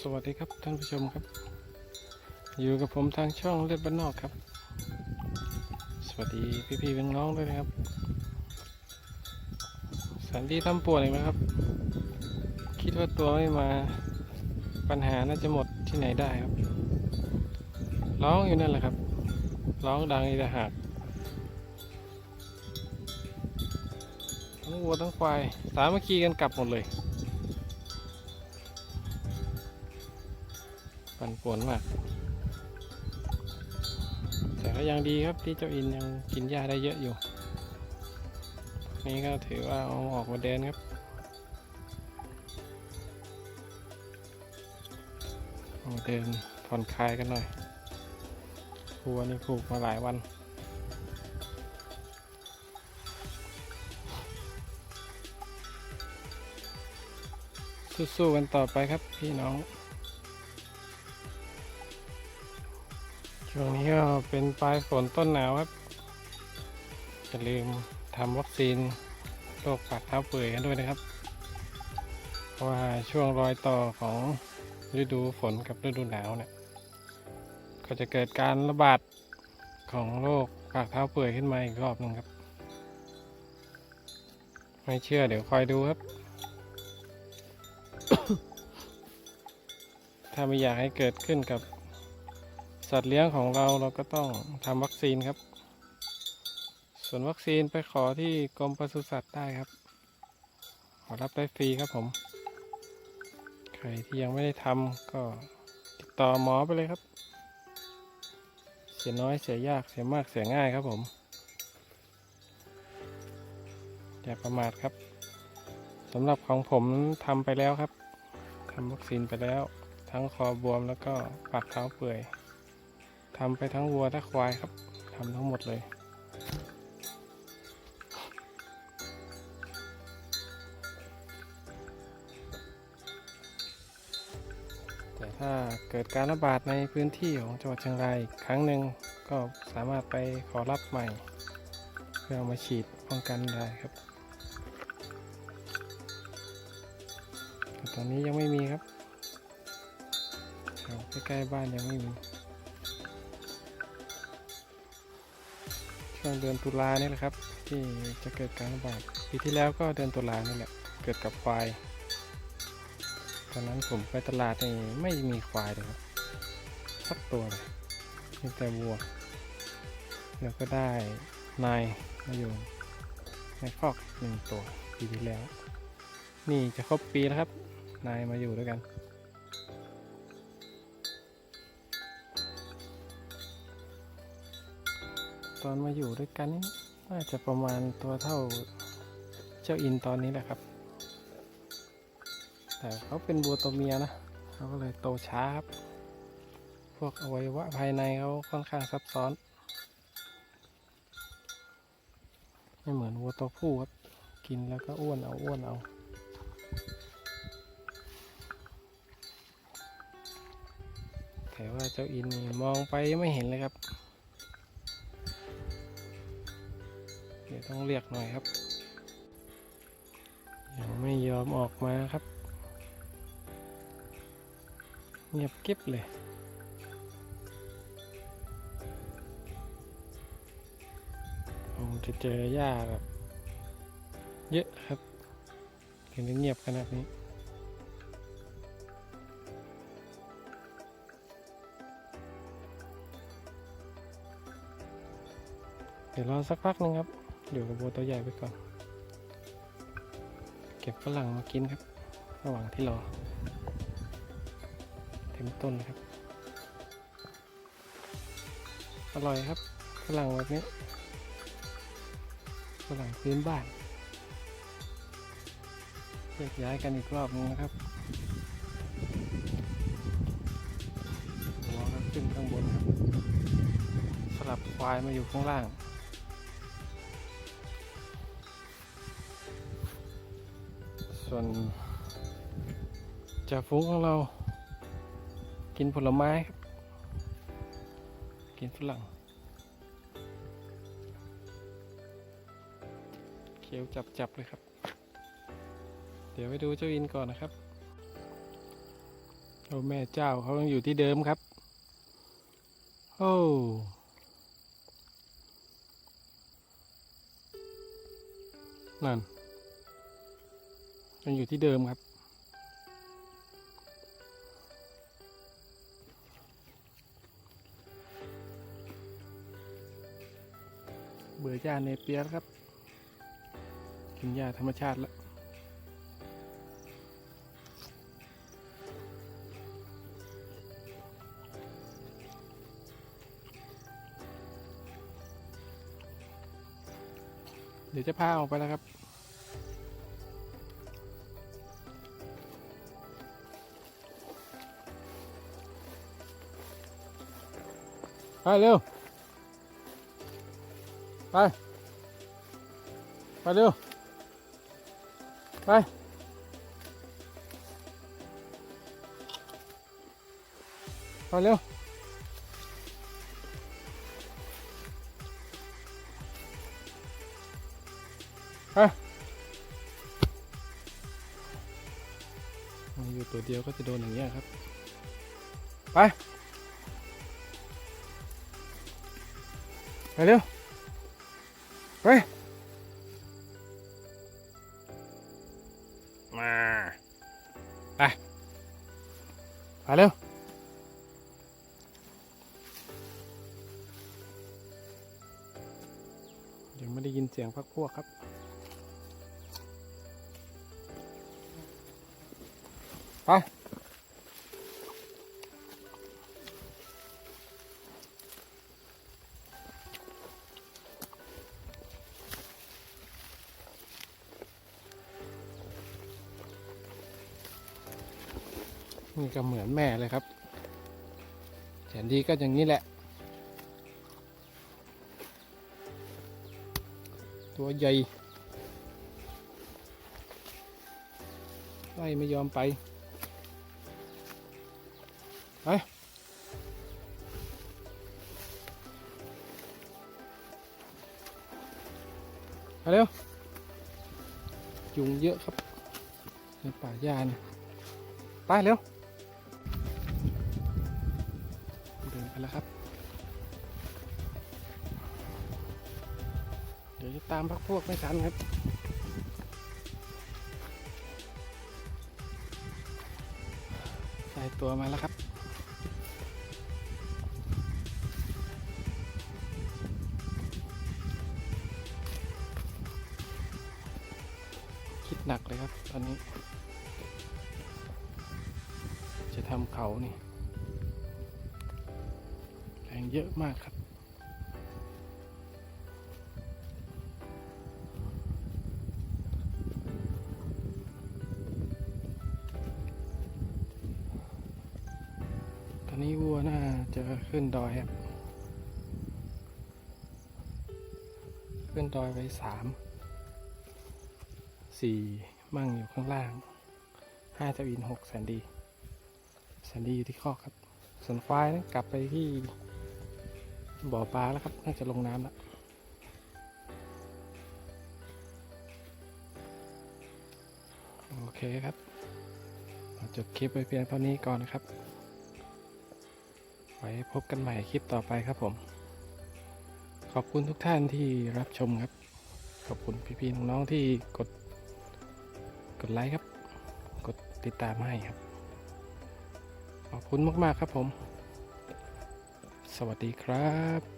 สวัสดีครับท่านผู้ชมครับ อยู่กับผมทางช่องเลือดบ้านนอกครับ สวัสดีพี่ๆเป็นน้องด้วยนะครับสันดีทำปวดอีกแล้วครับ คิดว่าตัวไม่มาปัญหาน่าจะหมดที่ไหนได้ครับ ร้องอยู่นั่นแหละครับ ร้องดังอีกต่หากทั้งวัวทั้งควายสามัคคีกันกลับหมดเลย ปั่นป่วนมาก แต่ก็ยังดีครับที่เจ้าอินยังกินหญ้าได้เยอะอยู่ นี่ก็ถือว่าเอาออกมาเดินครับเอามาเดินผ่อนคลายกันหน่อยวัวนี่ผูกมาหลายวันสู้ๆกันต่อไปครับพี่น้อง ช่วงนี้ก็เป็นปลายฝนต้นหนาวครับอย่าลืมทำวัคซีนโรคปากเท้าเปื่อยกันด้วยนะครับ เพราะว่าช่วงรอยต่อของฤดูฝนกับฤดูหนาวเนี่ย ก็จะเกิดการระบาดของโรคปากเท้าเปื่อยขึ้นมาอีกรอบหนึงครับ ไม่เชื่อเดี๋ยวคอยดูครับ ถ้าไม่อยากให้เกิดขึ้นกับ สัตว์เลี้ยงของเราเราก็ต้องทำวัคซีนครับ ส่วนวัคซีนไปขอที่กรมปศุสัตว์ได้ครับ ขอรับได้ฟรีครับผม ใครที่ยังไม่ได้ทำก็ติดต่อหมอไปเลยครับ เสียน้อยเสียยากเสียมากเสียง่ายครับผมอย่าประมาทครับสำหรับของผมทำไปแล้วครับทำวัคซีนไปแล้ว ทั้งคอบวมแล้วก็ปากเท้าเปื่อย ทำไปทั้งวัวและควายครับทำทั้งหมดเลย แต่ถ้าเกิดการระบาดในพื้นที่ของจังหวัดเชียงรายครั้งหนึ่งก็สามารถไปขอรับใหม่ เพื่อามาฉีดป้องกันได้ครับแต่ตอนนี้ยังไม่มีครับแถวใกล้ๆบ้านยังไม่มี ช่วงเดือนตุลานี่แหละครับ ที่จะเกิดการระบาดปีที่แล้วก็เดือนตุลานี่แหละเกิดกับควาย ตอนนั้นผมไปตลาดนี่ไม่มีควายเลยครับสักตัวเลยมีแต่วัว แล้วก็ได้นายมาอยู่ในคอกหนึ่งตัวปีที่แล้ว นี่จะครบปีแล้วครับ นายมาอยู่ด้วยกัน ตอนมาอยู่ด้วยกันน่าจะประมาณตัวเท่าเจ้าอินตอนนี้แหละครับ แต่เขาเป็นบัวตัวเมียนะเขาก็เลยโตช้าครับพวกอวัยวะภายในเขาค่อนข้างซับซ้อน ไม่เหมือนวัวตัวผู้ครับกินแล้วก็อ้วนเอาอ้วนเอาแต่ว่าเจ้าอินนี่มองไปไม่เห็นเลยครับ ต้องเรียกหน่อยครับ ยังไม่ยอมออกมาครับ เงียบกิ๊บเลยผมจะเจอหญ้าแบบ เยอะครับถึงได้เงียบขนาดนี้เดี๋ยวรอสักพักหนึงครับ อยู่กับบัวตัวใหญ่ไปก่อน เก็บฝรั่งมากินครับ ระหว่างที่รอ เต็มต้นครับ อร่อยครับฝรั่งแบบนี้ฝรั่งพื้นบ้านแยกย้ายกันอีกรอบนึงนะครับหัวก็ขึ้นข้างบนครับ สลับควายมาอยู่ข้างล่าง ส่วนจ่าฟุ้งของเรา กินผลไม้ครับ กินฝรั่ง เขียวจับๆเลยครับ เดี๋ยวไปดูเจ้าอินก่อนนะครับโอ้แม่เจ้าเขายังอยู่ที่เดิมครับ โอ้นั่น ยังอยู่ที่เดิมครับ เบื่อหญ้าเนเปียแล้วครับ กินหญ้าธรรมชาติแล้วเดี๋ยวจะพาออกไปแล้วครับ ไปเร็ว ไป ไปเร็ว ไป ไปเร็ว ไปมีอยู่ตัวเดียวก็จะโดนอย่างเงี้ยครับ ไป ไปเร็ว ไป มา ไป ไปเร็วยังไม่ได้ยินเสียงพักพวกครับไป นี่ก็เหมือนแม่เลยครับแสนดีก็อย่างนี้แหละ ตัวใหญ่ไล่ไม่ยอมไปไปไปเร็วยุงเยอะครับในป่าหญ้าเนี่ยไปเร็ว เดินไปแล้วครับ เดี๋ยวจะตามพักพวกไม่ทันครับได้ตัวมาแล้วครับคิดหนักเลยครับ ตอนนี้ จะทำเขานี่ งเยอะมากครับ ตอนนี้วัวน่าจะขึ้นดอยครับ ขึ้นดอยไปสาม สี่มั่งอยู่ข้างล่าง ห้าจะอินหกแสนดี แสนดีอยู่ที่คอครับส่วนควายนะกลับไปที่ บ่อปลาแล้วครับน่าจะลงน้ำแล้วโอเคครับเราจบคลิปไปเพียงเท่านี้ก่อนนะครับ ไว้พบกันใหม่คลิปต่อไปครับผม ขอบคุณทุกท่านที่รับชมครับ ขอบคุณพี่ๆน้องๆที่กด กดไลค์ครับ กดติดตามให้ครับ ขอบคุณมากๆครับผม สวัสดีครับ